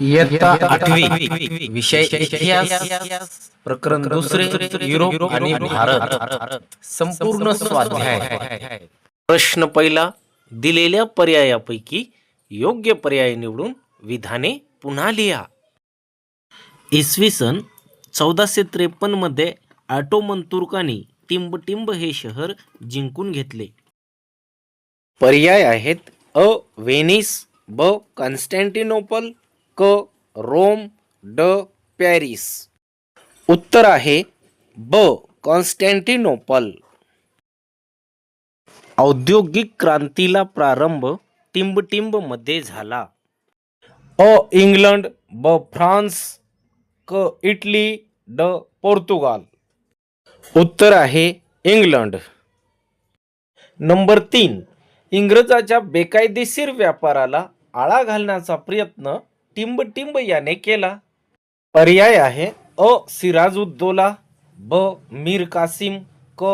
इयत्ता आठवी विषय इतिहास प्रकरण दुसरे युरोप आणि भारत. संपूर्ण स्वाध्याय. प्रश्न पहिला दिलेल्या पर्यायापैकी योग्य पर्याय निवडून विधाने पुन्हा लिहा. इसवी सन चौदाशे त्रेपन्नमध्ये ऑटोमन तुर्कांनी टिंबटिंब हे शहर जिंकून घेतले. पर्याय आहेत अ व्हेनिस ब कॉन्स्टँटिनोपल क रोम ड पॅरिस. उत्तर आहे ब कॉन्स्टँटिनोपल. औद्योगिक क्रांतीला प्रारंभ टिंबटिंबमध्ये झाला. अ इंग्लंड ब फ्रान्स क इटली ड पोर्तुगाल. उत्तर आहे इंग्लंड. नंबर तीन. इंग्रजाच्या बेकायदेशीर व्यापाराला आळा घालण्याचा प्रयत्न टिंबटिंब याने केला. पर्याय आहे अ. सिराजुद्दोला ब. मीर कासिम क.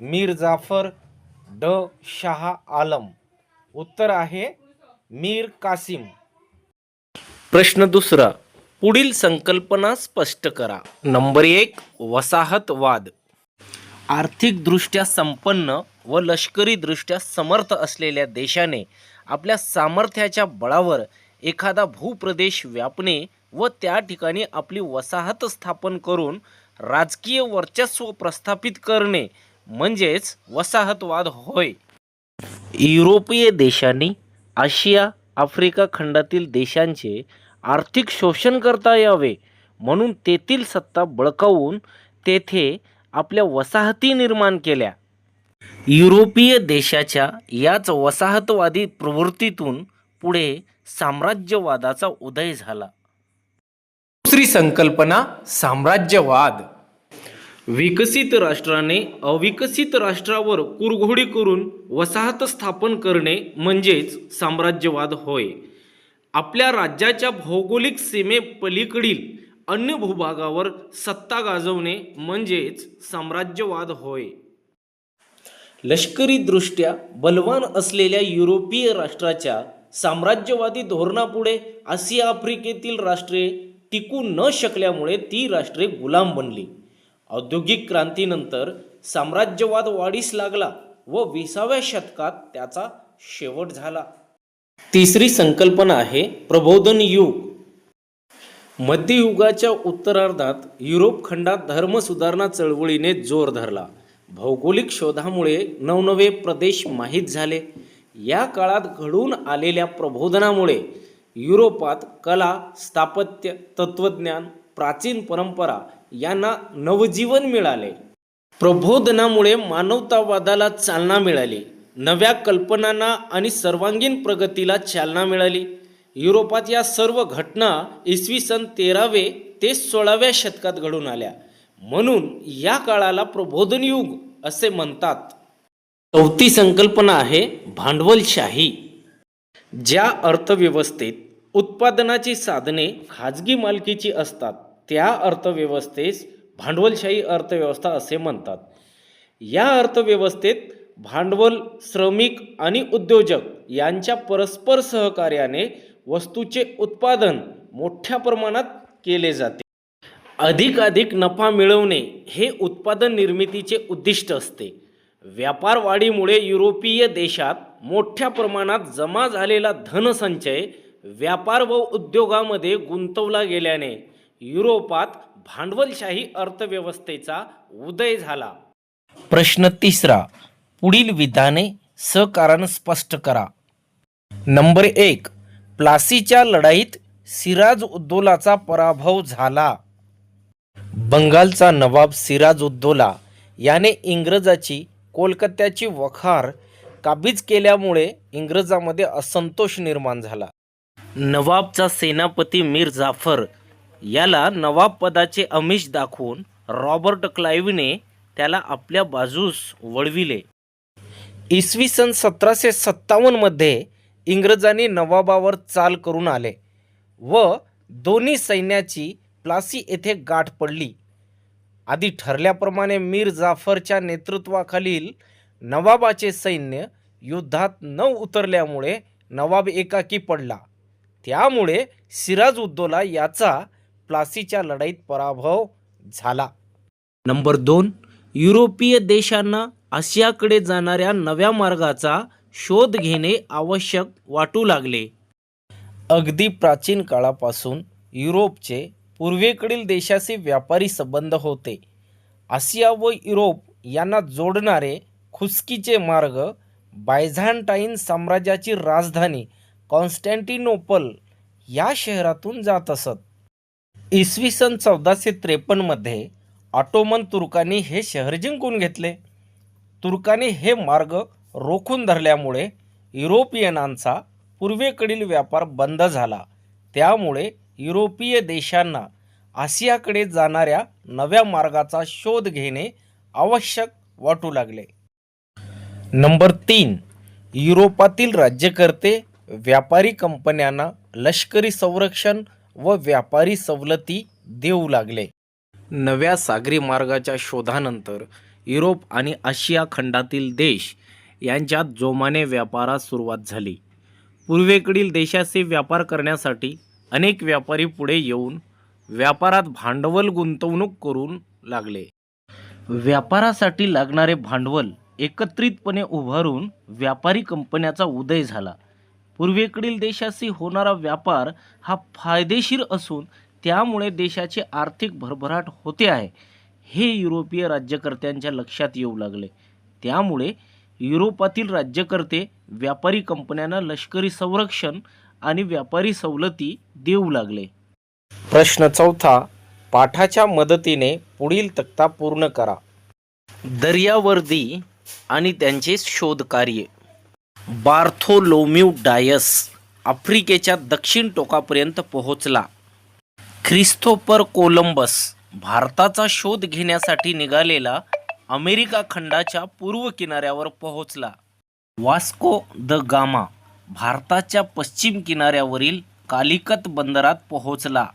मीर जाफर ड. शाह आलम. उत्तर आहे मीर कासिम. प्रश्न दुसरा. पुढील संकल्पना स्पष्ट करा. नंबर एक वसाहतवाद. आर्थिकदृष्ट्या संपन्न व लष्करीदृष्ट्या समर्थ असलेल्या देशाने आपल्या सामर्थ्याच्या बळावर एखादा भूप्रदेश व्यापणे व त्या ठिकाणी आपली वसाहत स्थापन करून राजकीय वर्चस्व प्रस्थापित करणे म्हणजेच वसाहतवाद होय. युरोपीय देशांनी आशिया आफ्रिका खंडातील देशांचे आर्थिक शोषण करता यावे म्हणून तेथील सत्ता बळकावून तेथे आपल्या वसाहती निर्माण केल्या. युरोपीय देशाच्या याच वसाहतवादी प्रवृत्तीतून पुढे साम्राज्यवादाचा उदय झाला. दुसरी संकल्पना साम्राज्यवाद. विकसित राष्ट्राने अविकसित राष्ट्रावर कुरघोडी करून वसाहत स्थापन करणे म्हणजेच साम्राज्यवाद होय. आपल्या राज्याच्या भौगोलिक सीमेपलीकडील अन्य भूभागावर सत्ता गाजवणे म्हणजेच साम्राज्यवाद होय. लष्करीदृष्ट्या बलवान असलेल्या युरोपीय राष्ट्राच्या साम्राज्यवादी धोरणापुढे आशिया आफ्रिकेतील राष्ट्रे टिकू न शकल्यामुळे ती राष्ट्रे गुलाम बनली. औद्योगिक क्रांतीनंतर साम्राज्यवाद वाढीस लागला व विसाव्या शतकात त्याचा शेवट झाला. तिसरी संकल्पना आहे प्रबोधन युग. मध्ययुगाच्या उत्तरार्धात युरोप खंडात धर्मसुधारणा चळवळीने जोर धरला. भौगोलिक शोधामुळे नवनवे प्रदेश माहीत झाले. या काळात घडून आलेल्या प्रबोधनामुळे युरोपात कला स्थापत्य तत्त्वज्ञान प्राचीन परंपरा यांना नवजीवन मिळाले. प्रबोधनामुळे मानवतावादाला चालना मिळाली. नव्या कल्पनांना आणि सर्वांगीण प्रगतीला चालना मिळाली. युरोपात या सर्व घटना इसवी सन तेरावे ते सोळाव्या शतकात घडून आल्या. म्हणून या काळाला प्रबोधन युग असे म्हणतात. चौथी संकल्पना आहे भांडवलशाही. ज्या अर्थव्यवस्थेत उत्पादनाची साधने खाजगी मालकीची असतात त्या अर्थव्यवस्थेस भांडवलशाही अर्थव्यवस्था असे म्हणतात. या अर्थव्यवस्थेत भांडवल श्रमिक आणि उद्योजक यांच्या परस्पर सहकार्याने वस्तूचे उत्पादन मोठ्या प्रमाणात केले जाते. अधिकाधिक नफा मिळवणे हे उत्पादन निर्मितीचे उद्दिष्ट असते. व्यापार वाढीमुळे युरोपीय देशात मोठ्या प्रमाणात जमा झालेला धनसंचय व्यापार व उद्योगामध्ये गुंतवला गेल्याने युरोपात भांडवलशाही अर्थव्यवस्थेचा उदय झाला. प्रश्न तिसरा पुढील विधाने सकारण स्पष्ट करा. नंबर एक प्लासीच्या लढाईत सिराज उद्दोलाचा पराभव झाला. बंगालचा नवाब सिराज उद्दोला याने इंग्रजाची कोलकात्याची वखार काबीज केल्यामुळे इंग्रजामध्ये असंतोष निर्माण झाला. नवाबचा सेनापती मीर जाफर याला नवाब पदाचे अमिष दाखवून रॉबर्ट क्लाईव्हने त्याला आपल्या बाजूस वळविले. इसवी सन सतराशे सत्तावन्नमध्ये इंग्रजांनी नवाबावर चाल करून आले व दोन्ही सैन्याची प्लासी येथे गाठ पडली. आधी ठरल्याप्रमाणे मीर जाफरच्या नेतृत्वाखालील नवाबाचे सैन्य युद्धात न उतरल्यामुळे नवाब एकाकी पडला. त्यामुळे सिराज उद्दौला याचा प्लासीच्या लढाईत पराभव झाला. नंबर दोन युरोपीय देशांना आशियाकडे जाणाऱ्या नव्या मार्गाचा शोध घेणे आवश्यक वाटू लागले. अगदी प्राचीन काळापासून युरोपचे पूर्वेकडील देशाचे व्यापारी संबंध होते. आशिया व युरोप यांना जोडणारे खुस्कीचे मार्ग बायझांटाईन साम्राज्याची राजधानी कॉन्स्टँटिनोपल या शहरातून जात असत. इसवी सन चौदाशे त्रेपन्नमध्ये ऑटोमन तुर्कांनी हे शहर जिंकून घेतले. तुर्कांनी हे मार्ग रोखून धरल्यामुळे युरोपियनांचा पूर्वेकडील व्यापार बंद झाला. त्यामुळे युरोपीय देशांना आशियाकडे जाणाऱ्या नव्या मार्गाचा शोध घेणे आवश्यक वाटू लागले. नंबर तीन युरोपातील राज्यकर्ते व्यापारी कंपन्यांना लष्करी संरक्षण व व्यापारी सवलती देऊ लागले. नव्या सागरी मार्गाच्या शोधानंतर युरोप आणि आशिया खंडातील देश यांच्यात जोमाने व्यापारास सुरुवात झाली. पूर्वेकडील देशाशी व्यापार करण्यासाठी अनेक व्यापारी पुढे येऊन व्यापारात भांडवल गुंतवणूक करून लागले. व्यापारासाठी लागणारे भांडवल एकत्रितपणे उभारून व्यापारी कंपन्याचा उदय झाला. पूर्वेकडील देशाशी होणारा व्यापार हा फायदेशीर असून त्यामुळे देशाची आर्थिक भरभराट होते आहे. हे युरोपीय राज्यकर्त्यांच्या लक्षात येऊ लागले. त्यामुळे युरोपातील राज्यकर्ते व्यापारी कंपन्यांना लष्करी संरक्षण आणि व्यापारी सवलती देऊ लागले. प्रश्न चौथा पाठाच्या मदतीने पुढील तक्ता पूर्ण करा. दर्यावर्दी आणि त्यांचे शोधकार्य. बार्थोलोम्यू डायस आफ्रिकेच्या दक्षिण टोकापर्यंत पोहोचला. ख्रिस्तोपर कोलंबस भारताचा शोध घेण्यासाठी निघालेला अमेरिका खंडाच्या पूर्व किनाऱ्यावर पोहोचला. वास्को द गामा भारताच्या पश्चिम किनाऱ्यावरील कालिकत बंदरात पोहोचला.